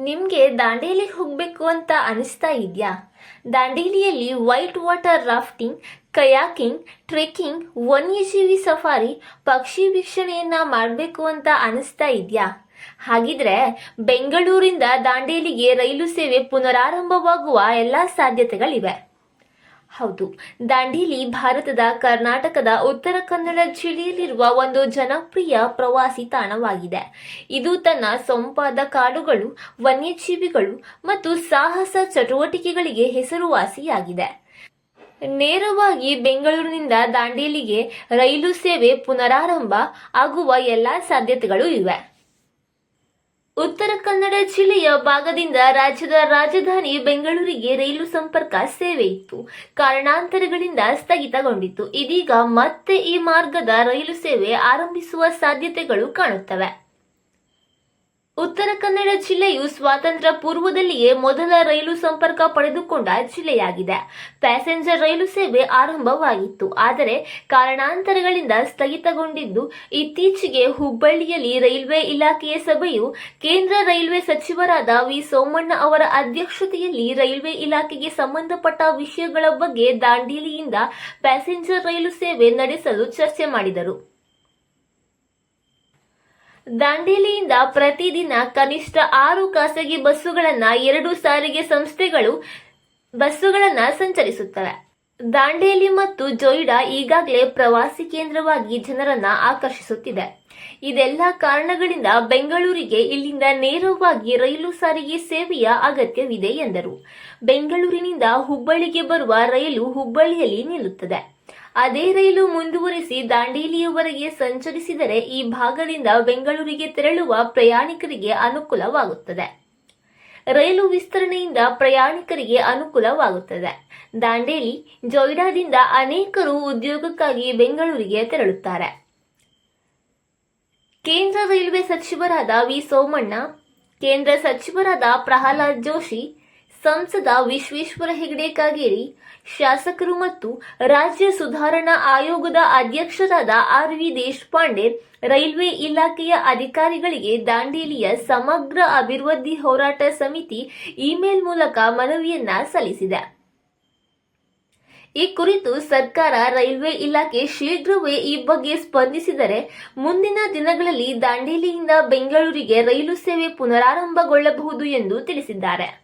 ನಿಮಗೆ ದಾಂಡೇಲಿಗೆ ಹೋಗಬೇಕು ಅಂತ ಅನಿಸ್ತಾ ಇದೆಯಾ? ದಾಂಡೇಲಿಯಲ್ಲಿ white water rafting, kayaking, trekking, ವನ್ಯಜೀವಿ ಸಫಾರಿ, ಪಕ್ಷಿ ವೀಕ್ಷಣೆಯನ್ನ ಮಾಡಬೇಕು ಅಂತ ಅನಿಸ್ತಾ ಇದೆಯಾ? ಹಾಗಿದ್ರೆ ಬೆಂಗಳೂರಿಂದ ದಾಂಡೇಲಿಗೆ ರೈಲು ಸೇವೆ ಪುನರಾರಂಭವಾಗುವ ಎಲ್ಲ ಸಾಧ್ಯತೆಗಳಿವೆ. ಹೌದು. ದಾಂಡೇಲಿ ಭಾರತದ ಕರ್ನಾಟಕದ ಉತ್ತರ ಕನ್ನಡ ಜಿಲ್ಲೆಯಲ್ಲಿರುವ ಒಂದು ಜನಪ್ರಿಯ ಪ್ರವಾಸಿ ತಾಣವಾಗಿದೆ. ಇದು ತನ್ನ ಸೊಂಪಾದ ಕಾಡುಗಳು, ವನ್ಯಜೀವಿಗಳು ಮತ್ತು ಸಾಹಸ ಚಟುವಟಿಕೆಗಳಿಗೆ ಹೆಸರುವಾಸಿಯಾಗಿದೆ. ನೇರವಾಗಿ ಬೆಂಗಳೂರಿನಿಂದ ದಾಂಡೇಲಿಗೆ ರೈಲು ಸೇವೆ ಪುನರಾರಂಭ ಆಗುವ ಎಲ್ಲಾ ಸಾಧ್ಯತೆಗಳು ಇವೆ. ಉತ್ತರ ಕನ್ನಡ ಜಿಲ್ಲೆಯ ಭಾಗದಿಂದ ರಾಜ್ಯದ ರಾಜಧಾನಿ ಬೆಂಗಳೂರಿಗೆ ರೈಲು ಸಂಪರ್ಕ ಸೇವೆ ಇತ್ತು. ಕಾರಣಾಂತರಗಳಿಂದ ಸ್ಥಗಿತಗೊಂಡಿತ್ತು. ಇದೀಗ ಮತ್ತೆ ಈ ಮಾರ್ಗದ ರೈಲು ಸೇವೆ ಆರಂಭಿಸುವ ಸಾಧ್ಯತೆಗಳು ಕಾಣುತ್ತವೆ. ಉತ್ತರ ಕನ್ನಡ ಜಿಲ್ಲೆಯು ಸ್ವಾತಂತ್ರ್ಯ ಪೂರ್ವದಲ್ಲಿಯೇ ಮೊದಲ ರೈಲು ಸಂಪರ್ಕ ಪಡೆದುಕೊಂಡ ಜಿಲ್ಲೆಯಾಗಿದೆ. ಪ್ಯಾಸೆಂಜರ್ ರೈಲು ಸೇವೆ ಆರಂಭವಾಗಿತ್ತು. ಆದರೆ ಕಾರಣಾಂತರಗಳಿಂದ ಸ್ಥಗಿತಗೊಂಡಿದ್ದು, ಇತ್ತೀಚೆಗೆ ಹುಬ್ಬಳ್ಳಿಯಲ್ಲಿ ರೈಲ್ವೆ ಇಲಾಖೆಯ ಸಭೆಯು ಕೇಂದ್ರ ರೈಲ್ವೆ ಸಚಿವರಾದ ವಿ. ಸೋಮಣ್ಣ ಅವರ ಅಧ್ಯಕ್ಷತೆಯಲ್ಲಿ ರೈಲ್ವೆ ಇಲಾಖೆಗೆ ಸಂಬಂಧಪಟ್ಟ ವಿಷಯಗಳ ಬಗ್ಗೆ ದಾಂಡೇಲಿಯಿಂದ ಪ್ಯಾಸೆಂಜರ್ ರೈಲು ಸೇವೆ ನಡೆಸಲು ಚರ್ಚೆ ಮಾಡಿದರು. ದಾಂಡೇಲಿಯಿಂದ ಪ್ರತಿದಿನ ಕನಿಷ್ಠ ಆರು ಖಾಸಗಿ ಬಸ್ಸುಗಳನ್ನ ಎರಡು ಸಾರಿಗೆ ಸಂಸ್ಥೆಗಳು ಬಸ್ಸುಗಳನ್ನ ಸಂಚರಿಸುತ್ತವೆ. ದಾಂಡೇಲಿ ಮತ್ತು ಜೊಯ್ಡಾ ಈಗಾಗಲೇ ಪ್ರವಾಸಿ ಕೇಂದ್ರವಾಗಿ ಜನರನ್ನ ಆಕರ್ಷಿಸುತ್ತಿದೆ. ಇದೆಲ್ಲ ಕಾರಣಗಳಿಂದ ಬೆಂಗಳೂರಿಗೆ ಇಲ್ಲಿಂದ ನೇರವಾಗಿ ರೈಲು ಸಾರಿಗೆ ಸೇವೆಯ ಅಗತ್ಯವಿದೆ ಎಂದರು. ಬೆಂಗಳೂರಿನಿಂದ ಹುಬ್ಬಳ್ಳಿಗೆ ಬರುವ ರೈಲು ಹುಬ್ಬಳ್ಳಿಯಲ್ಲಿ ನಿಲ್ಲುತ್ತದೆ. ಅದೇ ರೈಲು ಮುಂದುವರಿಸಿ ದಾಂಡೇಲಿಯವರೆಗೆ ಸಂಚರಿಸಿದರೆ ಈ ಭಾಗದಿಂದ ಬೆಂಗಳೂರಿಗೆ ತೆರಳುವ ಪ್ರಯಾಣಿಕರಿಗೆ ಅನುಕೂಲವಾಗುತ್ತದೆ. ರೈಲು ವಿಸ್ತರಣೆಯಿಂದ ಪ್ರಯಾಣಿಕರಿಗೆ ಅನುಕೂಲವಾಗುತ್ತದೆ. ದಾಂಡೇಲಿ, ಜೊಯ್ಡಾದಿಂದ ಅನೇಕರು ಉದ್ಯೋಗಕ್ಕಾಗಿ ಬೆಂಗಳೂರಿಗೆ ತೆರಳುತ್ತಾರೆ. ಕೇಂದ್ರ ರೈಲ್ವೆ ಸಚಿವರಾದ ವಿ ಸೋಮಣ್ಣ, ಕೇಂದ್ರ ಸಚಿವರಾದ ಪ್ರಹ್ಲಾದ್ ಜೋಶಿ ಸಂಸದ ವಿಶ್ವೇಶ್ವರ ಹೆಗಡೆ ಕಾಗೇರಿ, ಶಾಸಕರು ಮತ್ತು ರಾಜ್ಯ ಸುಧಾರಣಾ ಆಯೋಗದ ಅಧ್ಯಕ್ಷರಾದ ಆರ್ ವಿ ದೇಶಪಾಂಡೆ, ರೈಲ್ವೆ ಇಲಾಖೆಯ ಅಧಿಕಾರಿಗಳಿಗೆ ದಾಂಡೇಲಿಯ ಸಮಗ್ರ ಅಭಿವೃದ್ಧಿ ಹೋರಾಟ ಸಮಿತಿ ಇಮೇಲ್ ಮೂಲಕ ಮನವಿಯನ್ನ ಸಲ್ಲಿಸಿದೆ. ಈ ಕುರಿತು ಸರ್ಕಾರ ರೈಲ್ವೆ ಇಲಾಖೆ ಶೀಘ್ರವೇ ಈ ಬಗ್ಗೆ ಸ್ಪಂದಿಸಿದರೆ ಮುಂದಿನ ದಿನಗಳಲ್ಲಿ ದಾಂಡೇಲಿಯಿಂದ ಬೆಂಗಳೂರಿಗೆ ರೈಲು ಸೇವೆ ಪುನರಾರಂಭಗೊಳ್ಳಬಹುದು ಎಂದು ತಿಳಿಸಿದ್ದಾರೆ.